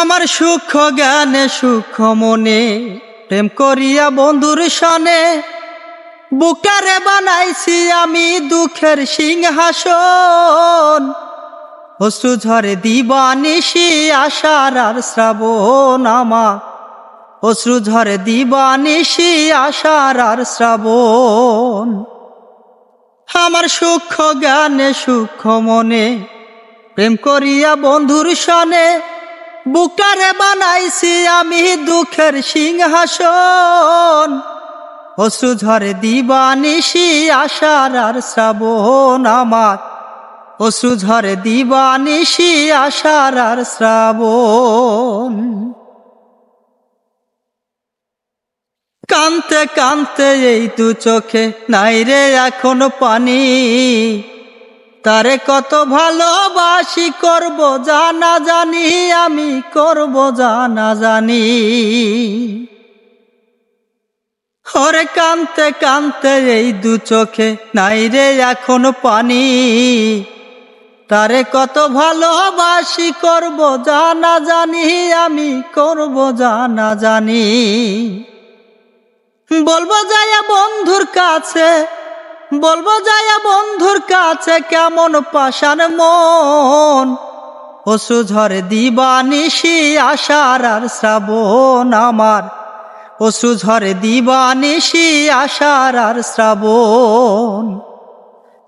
আমার সুখ জ্ঞানে, সুখ মনে, প্রেম করিয়া বন্ধুর সনে, বুকারে বানাইছি আমি দুঃখের সিংহাসন। অশ্রু ঝরে দিবানিসি আশার আর শ্রাবণ আমা অশ্রু ঝরে দিবানিসি আশার আর শ্রাবণ। আমার সুখ জ্ঞানে, সুখ মনে, প্রেম করিয়া বন্ধুর সনে বুকারে বানাইছি আমি দুঃখের সিংহাসন। অশ্রু ঝরে দিবানিসি আশার আর শ্রাবণ আমার। অশ্রু ঝরে দিবানিসি আশার আর শ্রাবণ। কানতে কানতে এই দু চোখে নাই রে এখন পানি। তারে কত ভালোবাসি করব, জানা জানি, আমি করব, জানা জানি। হরে কানতে কানতে এই দু চোখে নাই রে এখন পানি। তারে কত ভালোবাসি করব, জানা জানি, আমি করব, জানা জানি। বলব যাইয়া বন্ধুর কাছে বলব যাইয়া বন্ধুর কাছে কেমন পাশান মন? পশু ঝরে দিবানিসি আশার আর শ্রাবণ আমার। পশু ঝরে দিবানিসি আশার আর শ্রাবণ।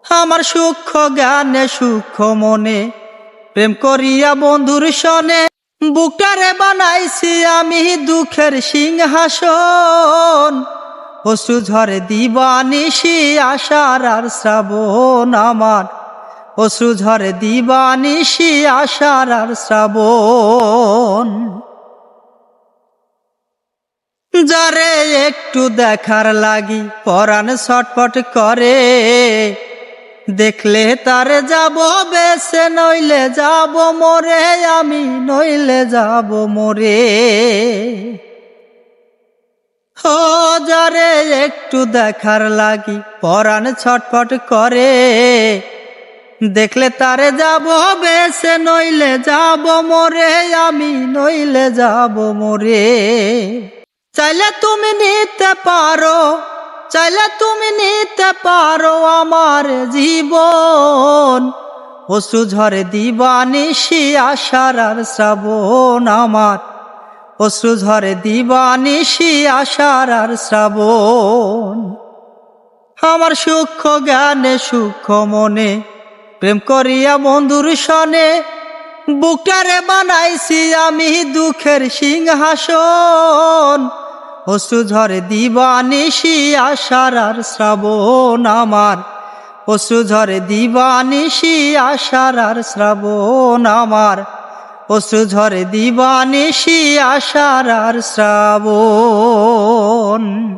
আমার সূক্ষ্ম জ্ঞানে সূক্ষ্ম মনে, প্রেম করিয়া বন্ধুর সনে বুকটারে বানাইছি আমি দুঃখের সিংহাসন। পশু ঝরে দিবানিসি আশার আর শ্রাবণ আমার। পশু ঝরে দিবানিসি আশার আর শ্রাবণ। যারে একটু দেখার লাগি, পরাণ ছটপট করে। দেখলে তারে যাব বেসে নইলে যাব মোরে, আমি নইলে যাব মোরে। ও যারে একটু দেখার লাগি, পরাণ ছটফট করে। দেখলে তারে যাব বেসে নইলে যাব মোরে, আমি নইলে যাব মোরে। চাইলে তুমি নিতে পারো, চাইলে তুমি নিতে পারো আমার জীবন। পশু ঝরে দিবানিসি আশার আর শ্রাবণ আমার। পশু ঝরে দিবানিসি আশার আর শ্রাবণ। আমার সূক্ষ্ম জ্ঞানে, সূক্ষ্ম মনে, প্রেম করিয়া বন্ধুর সনে, বুকটারে বানাইছি আমি দুঃখের সিংহাসন। অশ্রু ঝরে দিবানিসি আশার আর শ্রাবণ আমার। অশ্রু ঝরে দিবানিসি আশার আর শ্রাবণ আমার। অশ্রু ঝরে দিবানিসি আশার শ্রাবণ।